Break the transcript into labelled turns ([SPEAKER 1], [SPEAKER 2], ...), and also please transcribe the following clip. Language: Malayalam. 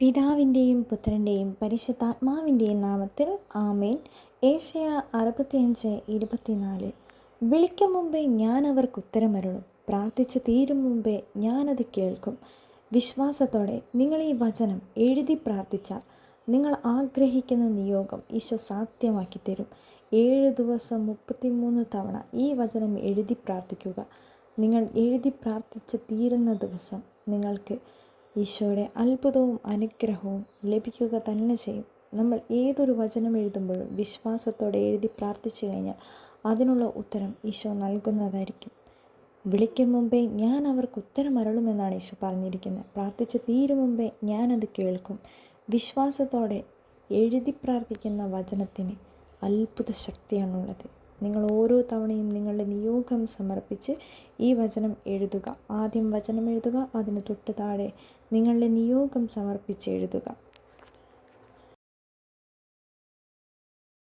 [SPEAKER 1] പിതാവിന്റെയും പുത്രന്റെയും പരിശുദ്ധാത്മാവിന്റെയും നാമത്തിൽ ആമേൻ. ഏഷ്യ അറുപത്തിയഞ്ച് ഇരുപത്തിനാല്. വിളിക്കും മുമ്പേ ഞാൻ അവർക്ക് ഉത്തരമരുളും. പ്രാർത്ഥിച്ച് തീരും മുമ്പേ ഞാനത് കേൾക്കും. വിശ്വാസത്തോടെ നിങ്ങൾ ഈ വചനം എഴുതി പ്രാർത്ഥിച്ചാൽ നിങ്ങൾ ആഗ്രഹിക്കുന്ന നിയോഗം ഈശോ സാധ്യമാക്കി തരും. ഏഴ് ദിവസം മുപ്പത്തിമൂന്ന് തവണ ഈ വചനം എഴുതി പ്രാർത്ഥിക്കുക. നിങ്ങൾ എഴുതി പ്രാർത്ഥിച്ച് തീരുന്ന ദിവസം നിങ്ങൾക്ക് ഈശോയുടെ അത്ഭുതവും അനുഗ്രഹവും ലഭിക്കുക തന്നെ ചെയ്യും. നമ്മൾ ഏതൊരു വചനം എഴുതുമ്പോഴും വിശ്വാസത്തോടെ എഴുതി പ്രാർത്ഥിച്ചു കഴിഞ്ഞാൽ അതിനുള്ള ഉത്തരം ഈശോ നൽകുന്നതായിരിക്കും. വിളിക്കും മുമ്പേ ഞാൻ അവർക്ക് ഉത്തരം അരുളുമെന്നാണ് ഈശോ പറഞ്ഞിരിക്കുന്നത്. പ്രാർത്ഥിച്ച് തീരും മുമ്പേ ഞാനത് കേൾക്കും. വിശ്വാസത്തോടെ എഴുതി പ്രാർത്ഥിക്കുന്ന വചനത്തിന് അത്ഭുത ശക്തിയാണുള്ളത്. നിങ്ങൾ ഓരോ തവണയും നിങ്ങളുടെ നിയോഗം സമർപ്പിച്ച് ഈ വചനം എഴുതുക. ആദ്യം വചനം എഴുതുക അതിന് തൊട്ട് താഴെ നിങ്ങളുടെ നിയോഗം സമർപ്പിച്ച് എഴുതുക.